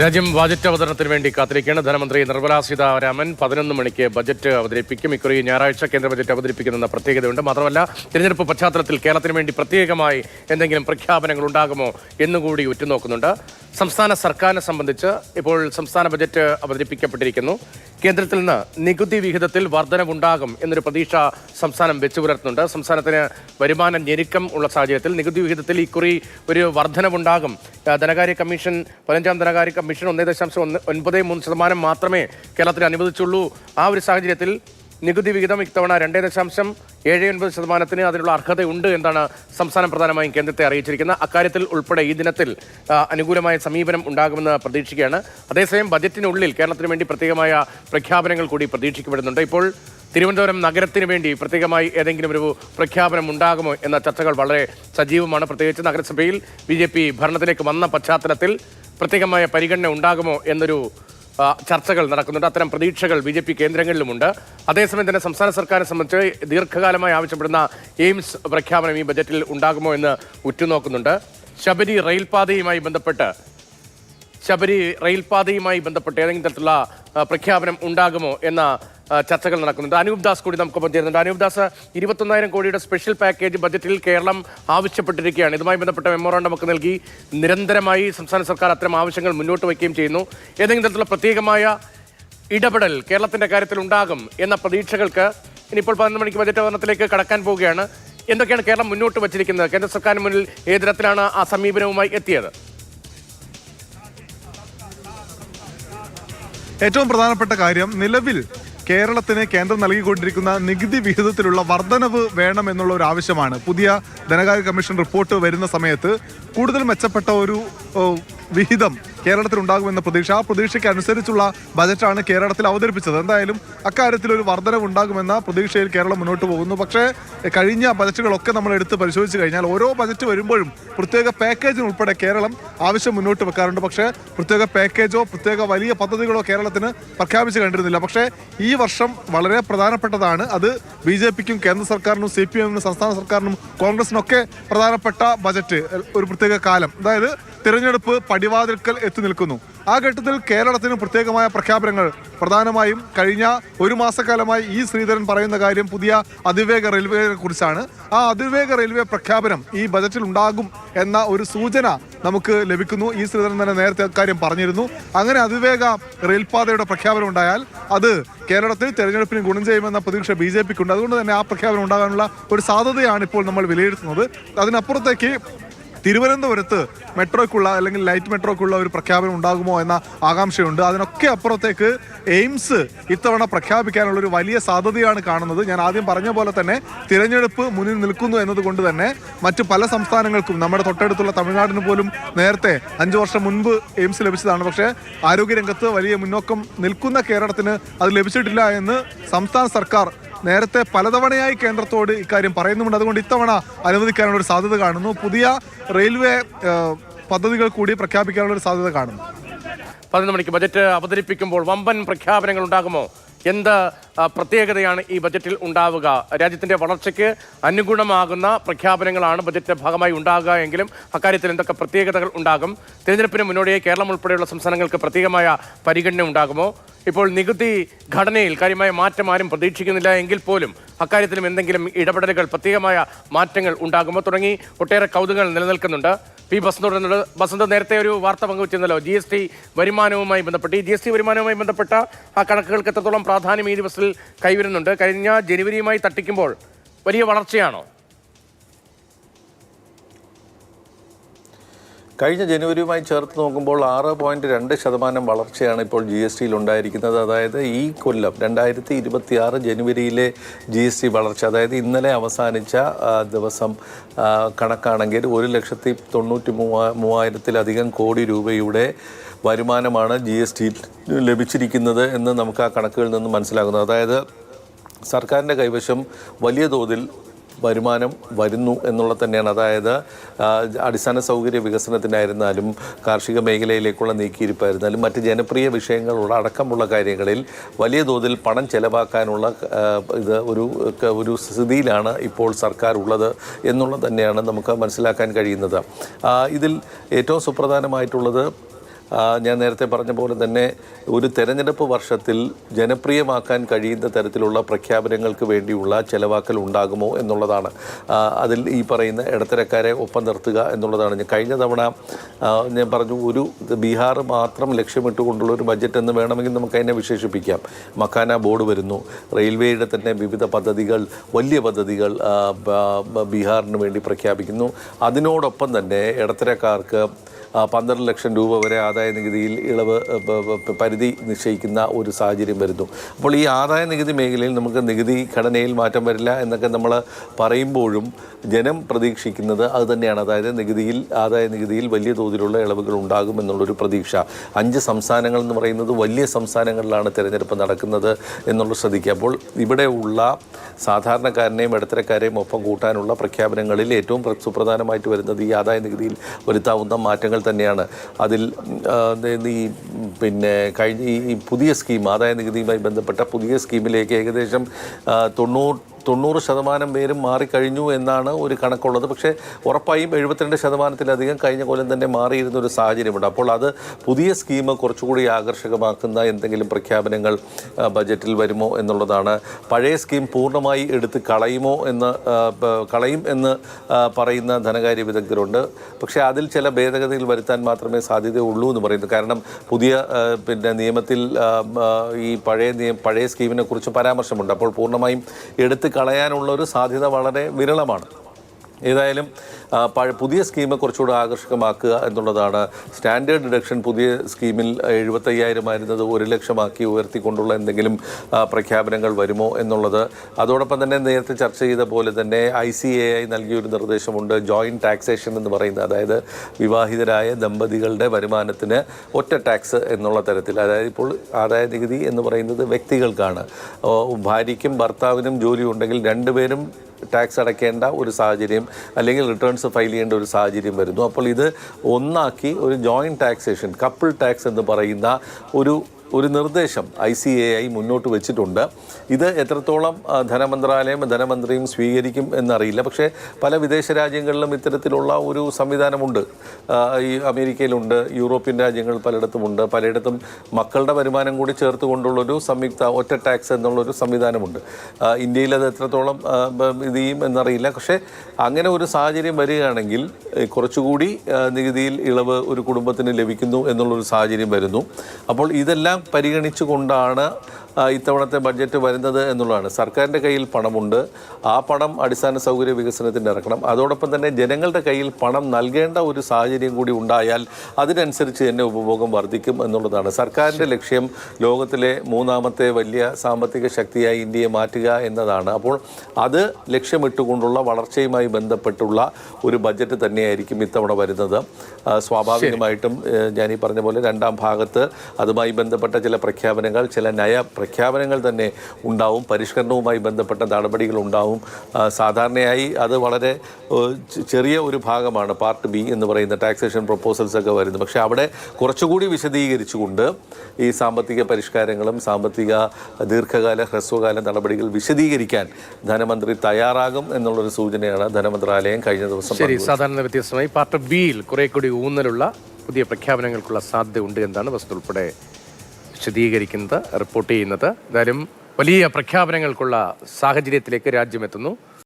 രാജ്യം ബജറ്റ് അവതരണത്തിന് വേണ്ടി കാത്തിരിക്കുകയാണ്. ധനമന്ത്രി നിർമ്മലാ സീതാരാമൻ പതിനൊന്ന് മണിക്ക് ബജറ്റ് അവതരിപ്പിക്കും. ഇക്കുറി ഞായറാഴ്ച കേന്ദ്ര ബജറ്റ് അവതരിപ്പിക്കുന്ന പ്രത്യേകതയുണ്ട്. മാത്രമല്ല തിരഞ്ഞെടുപ്പ് പശ്ചാത്തലത്തിൽ കേരളത്തിന് വേണ്ടി പ്രത്യേകമായി എന്തെങ്കിലും പ്രഖ്യാപനങ്ങൾ ഉണ്ടാകുമോ എന്നുകൂടി ഉറ്റുനോക്കുന്നുണ്ട്. സംസ്ഥാന സർക്കാരിനെ സംബന്ധിച്ച് ഇപ്പോൾ സംസ്ഥാന ബജറ്റ് അവതരിപ്പിക്കപ്പെട്ടിരിക്കുന്നു. കേന്ദ്രത്തിൽ നിന്ന് നികുതി വിഹിതത്തിൽ വർധനവുണ്ടാകും എന്നൊരു പ്രതീക്ഷ സംസ്ഥാനം വെച്ചു പുലർത്തുന്നുണ്ട്. സംസ്ഥാനത്തിന് വരുമാന ഞെരുക്കം ഉള്ള സാഹചര്യത്തിൽ നികുതി വിഹിതത്തിൽ ഇക്കുറി ഒരു വർധനവുണ്ടാകും. ധനകാര്യ കമ്മീഷൻ പതിനഞ്ചാം ധനകാര്യ കമ്മീഷൻ ഒന്നേ ദശാംശം ഒന്ന് ഒൻപത് മൂന്ന് ശതമാനം മാത്രമേ കേരളത്തിന് അനുവദിച്ചുള്ളൂ. ആ ഒരു സാഹചര്യത്തിൽ നികുതി വിഹിതം ഇത്തവണ രണ്ടേ ദശാംശം ഏഴ് ഒൻപത് ശതമാനത്തിന് അതിനുള്ള അർഹതയുണ്ട് എന്നാണ് സംസ്ഥാനം പ്രധാനമായും കേന്ദ്രത്തെ അറിയിച്ചിരിക്കുന്നത്. അക്കാര്യത്തിൽ ഉൾപ്പെടെ ഈ ദിനത്തിൽ അനുകൂലമായ സമീപനം ഉണ്ടാകുമെന്ന് പ്രതീക്ഷിക്കുകയാണ്. അതേസമയം ബജറ്റിനുള്ളിൽ കേരളത്തിന് വേണ്ടി പ്രത്യേകമായ പ്രഖ്യാപനങ്ങൾ കൂടി പ്രതീക്ഷിക്കപ്പെടുന്നുണ്ട്. ഇപ്പോൾ തിരുവനന്തപുരം നഗരത്തിന് വേണ്ടി പ്രത്യേകമായി ഏതെങ്കിലും ഒരു പ്രഖ്യാപനം ഉണ്ടാകുമോ എന്ന ചർച്ചകൾ വളരെ സജീവമാണ്. പ്രത്യേകിച്ച് നഗരസഭയിൽ ബി ഭരണത്തിലേക്ക് വന്ന പശ്ചാത്തലത്തിൽ പ്രത്യേകമായ പരിഗണന ഉണ്ടാകുമോ എന്നൊരു ചർച്ചകൾ നടക്കുന്നുണ്ട്. അത്തരം പ്രതീക്ഷകൾ ബി ജെ പി കേന്ദ്രങ്ങളിലുമുണ്ട്. അതേസമയം തന്നെ സംസ്ഥാന സർക്കാരിനെ സംബന്ധിച്ച് ദീർഘകാലമായി ആവശ്യപ്പെടുന്ന എയിംസ് പ്രഖ്യാപനം ഈ ബജറ്റിൽ ഉണ്ടാകുമോ എന്ന് ഉറ്റുനോക്കുന്നുണ്ട്. ശബരി റെയിൽപാതയുമായി ബന്ധപ്പെട്ട് ശബരി റെയിൽപാതയുമായി ബന്ധപ്പെട്ട് ഏതെങ്കിലും തരത്തിലുള്ള പ്രഖ്യാപനം ഉണ്ടാകുമോ എന്ന ചർച്ചകൾ നടക്കുന്നുണ്ട്. അനൂപ് ദാസ് കൂടി നമുക്കൊപ്പം ചേരുന്നുണ്ട്. അനൂപ് ദാസ് ഇരുപത്തൊന്നായിരം കോടിയുടെ സ്പെഷ്യൽ പാക്കേജ് ബജറ്റിൽ കേരളം ആവശ്യപ്പെട്ടിരിക്കുകയാണ്. ഇതുമായി ബന്ധപ്പെട്ട മെമ്മോറാണ്ടം ഒക്കെ നൽകി നിരന്തരമായി സംസ്ഥാന സർക്കാർ അത്തരം ആവശ്യങ്ങൾ മുന്നോട്ട് വയ്ക്കുകയും ചെയ്യുന്നു. ഏതെങ്കിലും തരത്തിലുള്ള പ്രത്യേകമായ ഇടപെടൽ കേരളത്തിന്റെ കാര്യത്തിൽ ഉണ്ടാകും എന്ന പ്രതീക്ഷകൾക്ക് ഇനിയിപ്പോൾ പതിനൊന്ന് മണിക്ക് ബജറ്റ് അവതരണത്തിലേക്ക് കടക്കാൻ പോവുകയാണ്. എന്തൊക്കെയാണ് കേരളം മുന്നോട്ട് വച്ചിരിക്കുന്നത്? കേന്ദ്ര സർക്കാരിന് മുന്നിൽ ഏത് തരത്തിലാണ് ആ സമീപനവുമായി എത്തിയത്? ഏറ്റവും പ്രധാനപ്പെട്ട കാര്യം നിലവിൽ കേരളത്തിന് കേന്ദ്രം നൽകിക്കൊണ്ടിരിക്കുന്ന നികുതി വിഹിതത്തിലുള്ള വർധനവ് വേണം എന്നുള്ള ഒരു ആവശ്യമാണ്. പുതിയ ധനകാര്യ കമ്മീഷൻ റിപ്പോർട്ട് വരുന്ന സമയത്ത് കൂടുതൽ മെച്ചപ്പെട്ട ഒരു വിഹിതം കേരളത്തിൽ ഉണ്ടാകുമെന്ന പ്രതീക്ഷ. ആ പ്രതീക്ഷയ്ക്ക് അനുസരിച്ചുള്ള ബജറ്റാണ് കേരളത്തിൽ അവതരിപ്പിച്ചത്. എന്തായാലും അക്കാര്യത്തിൽ ഒരു വർധനവ് ഉണ്ടാകുമെന്ന പ്രതീക്ഷയിൽ കേരളം മുന്നോട്ട് പോകുന്നു. പക്ഷേ കഴിഞ്ഞ ബജറ്റുകളൊക്കെ നമ്മൾ എടുത്ത് പരിശോധിച്ച് കഴിഞ്ഞാൽ ഓരോ ബജറ്റ് വരുമ്പോഴും പ്രത്യേക പാക്കേജിന് ഉൾപ്പെടെ കേരളം ആവശ്യം മുന്നോട്ട് വെക്കാറുണ്ട്. പക്ഷേ പ്രത്യേക പാക്കേജോ പ്രത്യേക വലിയ പദ്ധതികളോ കേരളത്തിന് പ്രഖ്യാപിച്ച് കണ്ടിരുന്നില്ല. പക്ഷേ ഈ വർഷം വളരെ പ്രധാനപ്പെട്ടതാണ്. അത് ബി ജെ പിക്കും കേന്ദ്ര സർക്കാരിനും സി പി എമ്മിനും സംസ്ഥാന സർക്കാരിനും കോൺഗ്രസിനൊക്കെ പ്രധാനപ്പെട്ട ബജറ്റ് ഒരു പ്രത്യേക കാലം. അതായത് തിരഞ്ഞെടുപ്പ് പടിവാതിൽക്കൽ എത്തി നിൽക്കുന്നു. ആ ഘട്ടത്തിൽ കേരളത്തിന് പ്രത്യേകമായ പ്രഖ്യാപനങ്ങൾ. പ്രധാനമായും കഴിഞ്ഞ ഒരു മാസക്കാലമായി ഈ ശ്രീധരൻ പറയുന്ന കാര്യം പുതിയ അതിവേഗ റെയിൽവേയെ കുറിച്ചാണ്. ആ അതിവേഗ റെയിൽവേ പ്രഖ്യാപനം ഈ ബജറ്റിൽ ഉണ്ടാകും എന്ന ഒരു സൂചന നമുക്ക് ലഭിക്കുന്നു. ഈ ശ്രീധരൻ തന്നെ നേരത്തെ കാര്യം പറഞ്ഞിരുന്നു. അങ്ങനെ അതിവേഗ റെയിൽപാതയുടെ പ്രഖ്യാപനം ഉണ്ടായാൽ അത് കേരളത്തിൽ തെരഞ്ഞെടുപ്പിന് ഗുണം ചെയ്യുമെന്ന പ്രതീക്ഷ ബി ജെ പിക്കുണ്ട് അതുകൊണ്ട് തന്നെ ആ പ്രഖ്യാപനം ഉണ്ടാകാനുള്ള ഒരു സാധ്യതയാണ് ഇപ്പോൾ നമ്മൾ വിലയിരുത്തുന്നത്. അതിനപ്പുറത്തേക്ക് തിരുവനന്തപുരത്ത് മെട്രോയ്ക്കുള്ള അല്ലെങ്കിൽ ലൈറ്റ് മെട്രോയ്ക്കുള്ള ഒരു പ്രഖ്യാപനം ഉണ്ടാകുമോ എന്ന ആകാംക്ഷയുണ്ട്. അതിനൊക്കെ അപ്പുറത്തേക്ക് എയിംസ് ഇത്തവണ പ്രഖ്യാപിക്കാനുള്ള ഒരു വലിയ സാധ്യതയാണ് കാണുന്നത്. ഞാൻ ആദ്യം പറഞ്ഞ പോലെ തന്നെ തിരഞ്ഞെടുപ്പ് മുന്നിൽ നിൽക്കുന്നു എന്നതുകൊണ്ട് തന്നെ മറ്റു പല സംസ്ഥാനങ്ങൾക്കും നമ്മുടെ തൊട്ടടുത്തുള്ള തമിഴ്നാടിന് പോലും നേരത്തെ അഞ്ചു വർഷം മുൻപ് എയിംസ് ലഭിച്ചതാണ്. പക്ഷേ ആരോഗ്യരംഗത്ത് വലിയ മുന്നോക്കം നിൽക്കുന്ന കേരളത്തിന് അത് ലഭിച്ചിട്ടില്ല എന്ന് സംസ്ഥാന സർക്കാർ നേരത്തെ പലതവണയായി കേന്ദ്രത്തോട് ഇക്കാര്യം പറയുന്നുമുണ്ട്. അതുകൊണ്ട് ഇത്തവണ അനുവദിക്കാനുള്ള ഒരു സാധ്യത കാണുന്നു. പുതിയ റെയിൽവേ പദ്ധതികൾ കൂടി പ്രഖ്യാപിക്കാനുള്ള ഒരു സാധ്യത കാണുന്നു. പതിനൊന്ന് മണിക്ക് ബജറ്റ് അവതരിപ്പിക്കുമ്പോൾ വമ്പൻ പ്രഖ്യാപനങ്ങൾ ഉണ്ടാകുമോ? എന്ത് പ്രത്യേകതയാണ് ഈ ബജറ്റിൽ ഉണ്ടാവുക. രാജ്യത്തിന്റെ വളർച്ചയ്ക്ക് അനുഗുണമാകുന്ന പ്രഖ്യാപനങ്ങളാണ് ബജറ്റിന്റെ ഭാഗമായി ഉണ്ടാകുക എങ്കിലും അക്കാര്യത്തിൽ എന്തൊക്കെ പ്രത്യേകതകൾ ഉണ്ടാകും? തിരഞ്ഞെടുപ്പിന് മുന്നോടിയായി കേരളം ഉൾപ്പെടെയുള്ള സംസ്ഥാനങ്ങൾക്ക് പ്രത്യേകമായ പരിഗണന ഉണ്ടാകുമോ? ഇപ്പോൾ നികുതി ഘടനയിൽ കാര്യമായ മാറ്റം ആരും പ്രതീക്ഷിക്കുന്നില്ല എങ്കിൽ പോലും അക്കാര്യത്തിലും എന്തെങ്കിലും ഇടപെടലുകൾ പ്രത്യേകമായ മാറ്റങ്ങൾ ഉണ്ടാകുമോ? തുടങ്ങി ഒട്ടേറെ കൗതുകങ്ങൾ നിലനിൽക്കുന്നുണ്ട്. പി ബസന്തോട് ബസന്ത് നേരത്തെ ഒരു വാർത്ത പങ്കുവച്ചിരുന്നല്ലോ ജി എസ് ടി വരുമാനവുമായി ബന്ധപ്പെട്ട്. ഈ ജി എസ് ടി വരുമാനവുമായി ബന്ധപ്പെട്ട ആ കണക്കുകൾക്ക് എത്രത്തോളം പ്രാധാന്യം ഈ ദിവസത്തിൽ കൈവരുന്നുണ്ട്. കഴിഞ്ഞ ജനുവരിയുമായി തട്ടിക്കുമ്പോൾ വലിയ വളർച്ചയാണോ? കഴിഞ്ഞ ജനുവരിയുമായി ചേർത്ത് നോക്കുമ്പോൾ ആറ് പോയിന്റ് രണ്ട് ശതമാനം വളർച്ചയാണ് ഇപ്പോൾ ജി എസ് ടിയിൽ ഉണ്ടായിരിക്കുന്നത്. അതായത് ഈ കൊല്ലം രണ്ടായിരത്തി ഇരുപത്തി ആറ് ജനുവരിയിലെ ജി എസ് ടി വളർച്ച അതായത് ഇന്നലെ അവസാനിച്ച ദിവസം കണക്കാണെങ്കിൽ ഒരു ലക്ഷത്തി തൊണ്ണൂറ്റി മൂവാ മൂവായിരത്തിലധികം കോടി രൂപയുടെ വരുമാനമാണ് ജി എസ് ടി ലഭിച്ചിരിക്കുന്നത് എന്ന് നമുക്ക് ആ കണക്കുകളിൽ നിന്ന് മനസ്സിലാകുന്നത് അതായത് സർക്കാരിന്റെ കൈവശം വലിയ തോതിൽ വരുമാനം വരുന്നു എന്നുള്ളത് തന്നെയാണ്. അതായത് അടിസ്ഥാന സൗകര്യ വികസനത്തിനായിരുന്നാലും കാർഷിക മേഖലയിലേക്കുള്ള നീക്കിയിരിപ്പായിരുന്നാലും മറ്റ് ജനപ്രിയ വിഷയങ്ങളുള്ള അടക്കമുള്ള കാര്യങ്ങളിൽ വലിയ തോതിൽ പണം ചെലവാക്കാനുള്ള ഇത് ഒരു ഒരു സ്ഥിതിയിലാണ് ഇപ്പോൾ സർക്കാർ ഉള്ളത് എന്നുള്ളത് തന്നെയാണ് നമുക്ക് മനസ്സിലാക്കാൻ കഴിയുന്നത്. ഇതിൽ ഏറ്റവും സുപ്രധാനമായിട്ടുള്ളത് ഞാൻ നേരത്തെ പറഞ്ഞ പോലെ തന്നെ ഒരു തെരഞ്ഞെടുപ്പ് വർഷത്തിൽ ജനപ്രിയമാക്കാൻ കഴിയുന്ന തരത്തിലുള്ള പ്രഖ്യാപനങ്ങൾക്ക് വേണ്ടിയുള്ള ചെലവാക്കൽ ഉണ്ടാകുമോ എന്നുള്ളതാണ്. അതിൽ ഈ പറയുന്ന ഇടത്തരക്കാരെ ഒപ്പം നിർത്തുക എന്നുള്ളതാണ്. ഞാൻ കഴിഞ്ഞ തവണ ഞാൻ പറഞ്ഞു ഒരു ബീഹാർ മാത്രം ലക്ഷ്യമിട്ടുകൊണ്ടുള്ള ഒരു ബജറ്റ് എന്ന് വേണമെങ്കിൽ നമുക്ക് അതിനെ വിശേഷിപ്പിക്കാം. മക്കാന ബോർഡ് വരുന്നു. റെയിൽവേയുടെ തന്നെ വിവിധ പദ്ധതികൾ വലിയ പദ്ധതികൾ ആ, ബീഹാറിന് വേണ്ടി പ്രഖ്യാപിക്കുന്നു. അതിനോടൊപ്പം തന്നെ ഇടത്തരക്കാർക്ക് ആ, പന്ത്രണ്ട് ലക്ഷം രൂപ വരെ ആദായ നികുതിയിൽ ഇളവ് പരിധി നിശ്ചയിക്കുന്ന ഒരു സാഹചര്യം വരുന്നു. അപ്പോൾ ഈ ആദായ നികുതി മേഖലയിൽ നമുക്ക് നികുതി ഘടനയിൽ മാറ്റം വരില്ല എന്നൊക്കെ നമ്മൾ പറയുമ്പോഴും ജനം പ്രതീക്ഷിക്കുന്നത് അത് തന്നെയാണ്. അതായത് നികുതിയിൽ ആദായ നികുതിയിൽ വലിയ തോതിലുള്ള ഇളവുകൾ ഉണ്ടാകും എന്നുള്ളൊരു പ്രതീക്ഷ. അഞ്ച് സംസ്ഥാനങ്ങൾ എന്ന് പറയുന്നത് വലിയ സംസ്ഥാനങ്ങളിലാണ് തിരഞ്ഞെടുപ്പ് നടക്കുന്നത് എന്നുള്ളത് ശ്രദ്ധിക്കുക. അപ്പോൾ ഇവിടെ ഉള്ള സാധാരണക്കാരനെയും ഇടത്തരക്കാരെയും ഒപ്പം കൂട്ടാനുള്ള പ്രഖ്യാപനങ്ങളിൽ ഏറ്റവും പ്ര- സുപ്രധാനമായിട്ട് വരുന്നത് ഈ ആദായ നികുതിയിൽ വരുത്താവുന്ന മാറ്റങ്ങൾ തന്നെയാണ്. അതിൽ ഈ പിന്നെ കഴിഞ്ഞ ഈ പുതിയ സ്കീം ആദായ നികുതിയുമായി ബന്ധപ്പെട്ട പുതിയ സ്കീമിലേക്ക് ഏകദേശം തൊണ്ണൂറ് തൊണ്ണൂറ് ശതമാനം പേരും മാറിക്കഴിഞ്ഞു എന്നാണ് ഒരു കണക്കുള്ളത്. പക്ഷേ ഉറപ്പായും എഴുപത്തിരണ്ട് ശതമാനത്തിലധികം കഴിഞ്ഞ കൊല്ലം തന്നെ മാറിയിരുന്ന ഒരു സാഹചര്യമുണ്ട്. അപ്പോൾ അത് പുതിയ സ്കീം കുറച്ചുകൂടി ആകർഷകമാക്കുന്ന എന്തെങ്കിലും പ്രഖ്യാപനങ്ങൾ ബജറ്റിൽ വരുമോ എന്നുള്ളതാണ്. പഴയ സ്കീം പൂർണമായി എടുത്ത് കളയുമോ എന്ന് കളയും എന്ന് പറയുന്ന ധനകാര്യ വിദഗ്ധരുണ്ട്. പക്ഷേ അതിൽ ചില ഭേദഗതികൾ വരുത്താൻ മാത്രമേ സാധ്യതയുള്ളൂ എന്ന് പറയുന്നു. കാരണം പുതിയ പിന്നെ നിയമത്തിൽ ഈ പഴയ നിയമ പഴയ സ്കീമിനെ കുറിച്ച് പരാമർശമുണ്ട്. അപ്പോൾ പൂർണമായും എടുത്ത് കളയാനുള്ള ഒരു സാധ്യത വളരെ വിരളമാണ്. ഏതായാലും പുതിയ സ്കീം കുറച്ചുകൂടെ ആകർഷകമാക്കുക എന്നുള്ളതാണ്. സ്റ്റാൻഡേർഡ് ഡിഡക്ഷൻ പുതിയ സ്കീമിൽ എഴുപത്തയ്യായിരം ആയിരുന്നത് ഒരു ലക്ഷമാക്കി ഉയർത്തിക്കൊണ്ടുള്ള എന്തെങ്കിലും പ്രഖ്യാപനങ്ങൾ വരുമോ എന്നുള്ളത്. അതോടൊപ്പം തന്നെ നേരത്തെ ചർച്ച ചെയ്ത പോലെ തന്നെ ഐ സി എ ഐ നൽകിയൊരു നിർദ്ദേശമുണ്ട്. ജോയിന്റ് ടാക്സേഷൻ എന്ന് പറയുന്നത് അതായത് വിവാഹിതരായ ദമ്പതികളുടെ വരുമാനത്തിന് ഒറ്റ ടാക്സ് എന്നുള്ള തരത്തിൽ. അതായത് ഇപ്പോൾ ആദായ നികുതി എന്ന് പറയുന്നത് വ്യക്തികൾക്കാണ്. ഭാര്യയ്ക്കും ഭർത്താവിനും ജോലി ഉണ്ടെങ്കിൽ രണ്ടുപേരും ടാക്സ് അടയ്ക്കേണ്ട ഒരു സാഹചര്യം അല്ലെങ്കിൽ റിട്ടേൺസ് ഫയൽ ചെയ്യേണ്ട ഒരു സാഹചര്യം വരുന്നു. അപ്പോൾ ഇത് ഒന്നാക്കി ഒരു ജോയിന്റ് ടാക്സേഷൻ കപ്പിൾ ടാക്സ് എന്ന് പറയുന്ന ഒരു ഒരു നിർദ്ദേശം ഐ സി എ ഐ മുന്നോട്ട് വെച്ചിട്ടുണ്ട്. ഇത് എത്രത്തോളം ധനമന്ത്രാലയം ധനമന്ത്രിയും സ്വീകരിക്കും എന്നറിയില്ല. പക്ഷേ പല വിദേശ രാജ്യങ്ങളിലും ഇത്തരത്തിലുള്ള ഒരു സംവിധാനമുണ്ട്. ഈ അമേരിക്കയിലുണ്ട് യൂറോപ്യൻ രാജ്യങ്ങൾ പലയിടത്തുമുണ്ട്. പലയിടത്തും മക്കളുടെ വരുമാനം കൂടി ചേർത്ത് കൊണ്ടുള്ളൊരു സംയുക്ത ഒറ്റ ടാക്സ് എന്നുള്ളൊരു സംവിധാനമുണ്ട്. ഇന്ത്യയിൽ അത് എത്രത്തോളം ഇത് ചെയ്യും എന്നറിയില്ല. പക്ഷേ അങ്ങനെ ഒരു സാഹചര്യം വരികയാണെങ്കിൽ കുറച്ചുകൂടി നികുതിയിൽ ഇളവ് ഒരു കുടുംബത്തിന് ലഭിക്കുന്നു എന്നുള്ളൊരു സാഹചര്യം വരുന്നു. അപ്പോൾ ഇതെല്ലാം പരിഗണിച്ചുകൊണ്ടാണ് ഇത്തവണത്തെ ബഡ്ജറ്റ് വരുന്നത് എന്നുള്ളതാണ്. സർക്കാരിന്റെ കയ്യിൽ പണമുണ്ട്. ആ പണം അടിസ്ഥാന സൗകര്യ വികസനത്തിന് ഇറക്കണം. അതോടൊപ്പം തന്നെ ജനങ്ങളുടെ കയ്യിൽ പണം നൽകേണ്ട ഒരു സാഹചര്യം കൂടി ഉണ്ടായാൽ അതിനനുസരിച്ച് തന്നെ ഉപഭോഗം വർദ്ധിക്കും എന്നുള്ളതാണ്. സർക്കാരിന്റെ ലക്ഷ്യം ലോകത്തിലെ മൂന്നാമത്തെ വലിയ സാമ്പത്തിക ശക്തിയായി ഇന്ത്യയെ മാറ്റുക എന്നതാണ്. അപ്പോൾ അത് ലക്ഷ്യമിട്ടുകൊണ്ടുള്ള വളർച്ചയുമായി ബന്ധപ്പെട്ടുള്ള ഒരു ബഡ്ജറ്റ് തന്നെയായിരിക്കും ഇത്തവണ വരുന്നത്. സ്വാഭാവികമായിട്ടും ഞാൻ ഈ പറഞ്ഞ പോലെ രണ്ടാം ഭാഗത്ത് അതുമായി ബന്ധപ്പെട്ട ചില പ്രഖ്യാപനങ്ങൾ ചില നയ പ്രഖ്യാപനങ്ങൾ തന്നെ ഉണ്ടാവും. പരിഷ്കരണവുമായി ബന്ധപ്പെട്ട നടപടികൾ ഉണ്ടാവും. സാധാരണയായി അത് വളരെ ചെറിയ ഒരു ഭാഗമാണ്. പാർട്ട് ബി എന്ന് പറയുന്ന ടാക്സേഷൻ പ്രപ്പോസൽസ് ഒക്കെ വരുന്നത്. പക്ഷേ അവിടെ കുറച്ചുകൂടി വിശദീകരിച്ചുകൊണ്ട് ഈ സാമ്പത്തിക പരിഷ്കാരങ്ങളും സാമ്പത്തിക ദീർഘകാല ഹ്രസ്വകാല നടപടികൾ വിശദീകരിക്കാൻ ധനമന്ത്രി തയ്യാറാകും എന്നുള്ളൊരു സൂചനയാണ് ധനമന്ത്രാലയം കഴിഞ്ഞ ദിവസം ശരി സാധാരണ വ്യത്യസ്തമായി പാർട്ട് ബിയിൽ കുറെ കൂടി ഊന്നലുള്ള പുതിയ പ്രഖ്യാപനങ്ങൾക്കുള്ള സാധ്യത ഉണ്ട് എന്നാണ് വസ്തു ഉൾപ്പെടെ വിശദീകരിക്കുന്നത് റിപ്പോർട്ട് ചെയ്യുന്നത്. എന്തായാലും വലിയ പ്രഖ്യാപനങ്ങൾക്കുള്ള സാഹചര്യത്തിലേക്ക് രാജ്യം എത്തുന്നു.